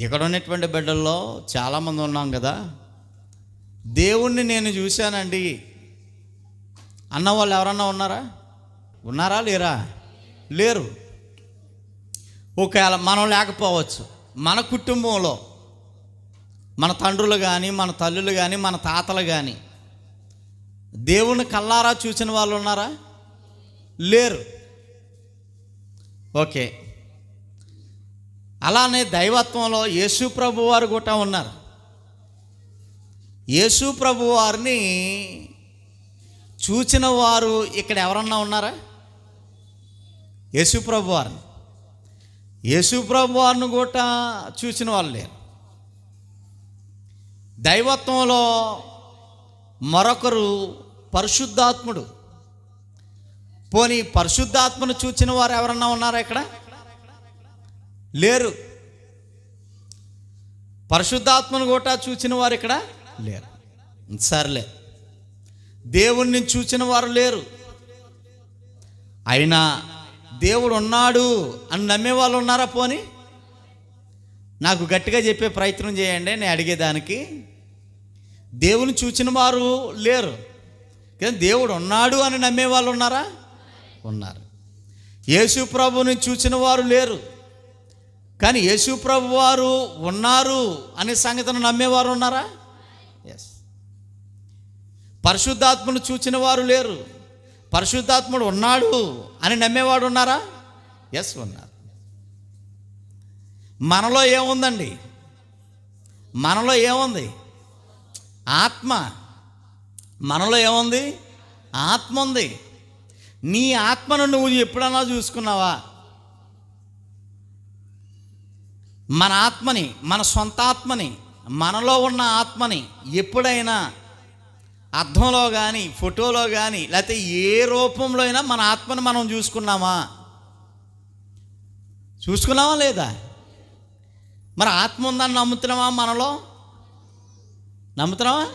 ఇక్కడ ఉన్నటువంటి బిడ్డల్లో చాలామంది ఉన్నాం కదా. దేవుణ్ణి నేను చూశానండి. అన్న వాళ్ళు ఎవరన్నా ఉన్నారా? ఉన్నారా? లేరా? లేరు. ఒకవేళ మనం లేకపోవచ్చు మన కుటుంబంలో మన తండ్రులు కానీ మన తల్లులు కానీ మన తాతలు కానీ దేవుని కల్లారా చూసిన వాళ్ళు ఉన్నారా? లేరు. ఓకే. అలానే దైవత్వంలో యేసు ప్రభు వారు కూడా ఉన్నారు. యేసు ప్రభు వారిని చూచిన వారు ఇక్కడ ఎవరన్నా ఉన్నారా? యేసు ప్రభు వారిని యేసు ప్రభు వారిని కూడా చూసిన వాళ్ళు లేరు. దైవత్వంలో మరొకరు పరిశుద్ధాత్ముడు. పోనీ పరిశుద్ధాత్మను చూచిన వారు ఎవరన్నా ఉన్నారా ఇక్కడ? లేరు. పరిశుద్ధాత్మను కూడా చూచిన వారు ఇక్కడ లేరు. సర్లే. దేవుణ్ణి చూచిన వారు లేరు. అయినా దేవుడు ఉన్నాడు అని నమ్మే వాళ్ళు ఉన్నారా పోని? నాకు గట్టిగా చెప్పే ప్రయత్నం చేయండి నేను అడిగేదానికి దేవుని చూచిన వారు లేరు. కానీ దేవుడు ఉన్నాడు అని నమ్మే వాళ్ళు ఉన్నారా? ఉన్నారు. యేసు ప్రభుని చూసిన వారు లేరు. కానీ యేసు ప్రభు వారు ఉన్నారు అనే సంగతిని నమ్మేవారు ఉన్నారా? ఎస్ పరిశుద్ధాత్మను చూచిన వారు లేరు. పరిశుద్ధాత్ముడు ఉన్నాడు అని నమ్మేవాడు ఉన్నారా? ఎస్ ఉన్నారు. మనలో ఏముందండి? మనలో ఏముంది? ఆత్మ. మనలో ఏముంది? ఆత్మ ఉంది. నీ ఆత్మను నువ్వు ఎప్పుడన్నా చూసుకున్నావా? మన ఆత్మని మన సొంత ఆత్మని మనలో ఉన్న ఆత్మని ఎప్పుడైనా అర్థంలో కానీ ఫోటోలో కానీ లేకపోతే ఏ రూపంలో అయినా మన ఆత్మని మనం చూసుకున్నామా? చూసుకున్నావా లేదా? మరి ఆత్మ ఉందని నమ్ముతున్నావా మనలో? నమ్ముతున్నావా?